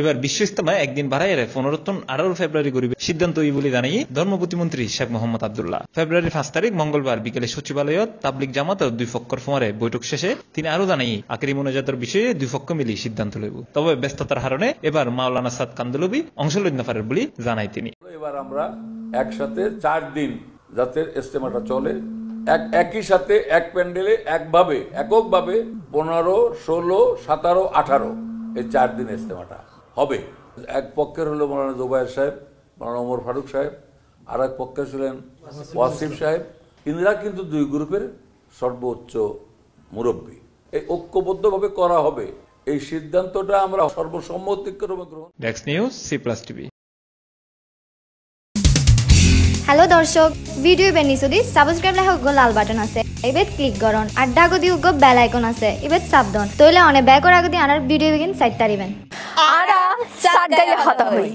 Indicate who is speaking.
Speaker 1: এবার বিশ্ব ইস্তেমায় একদিন বাড়াই পনেরোতন আঠারো ফেব্রুয়ারি করিবে সিদ্ধান্ত এই বলে জানাই ধর্ম প্রতিমন্ত্রী শেখ মোহাম্মদ আবদুল্লাহ। ফেব্রুয়ারি পাঁচ তারিখ, মঙ্গলবার বিকেলে সচিবালয়ত তাবলিক জামাত ও দুই পক্ষর ফোয়ারে বৈঠক শেষে তিনি আরও জানাই আখরি মোনাজাতের বিষয়ে দুই পক্ষ মিলি সিদ্ধান্ত লইব। তবে ব্যস্ততার কারণে এবার মাওলানা সাদ কান্দলবি অংশ লইতে না পারেন বলে জানাই তিনি।
Speaker 2: এবার আমরা একসাথে চার দিন যাতে ইস্তেমাটা চলে। এক, একই সাথে এক প্যান্ডেলে একভাবে, এককভাবে পনেরো, ষোলো, সতেরো, আঠারো এই চার দিন ইস্তেমাটা। হবে। এক পক্ষের হলো মৌলানা জুবাইর সাহেব মৌলানা ওমর ফারুক সাহেব আর এক পক্ষে ছিলেন ওয়াসিফ সাহেব। ইন্দিরা কিন্তু দুই গ্রুপের সর্বোচ্চ মুরব্বী। এই ঐক্যবদ্ধভাবে করা হবে। এই সিদ্ধান্তটা আমরা সর্বসম্মতিক্রমে গ্রহণ
Speaker 1: ডেক্স news C plus TV
Speaker 3: hello দর্শক। ভিডিও বেনিসুদি সাবস্ক্রাইব লেখা উগ্র লাল বাটন আছে। এবেত ক্লিক করন। আড্ডা গদি উগ্র বেল আইকন আছে। এবেত সাবধান তইলে অনেক ব্যাকর আগদি আনার ভিডিও বিগিন সাইট তারিবেন
Speaker 4: আরা সাত গায়ে হতা হই।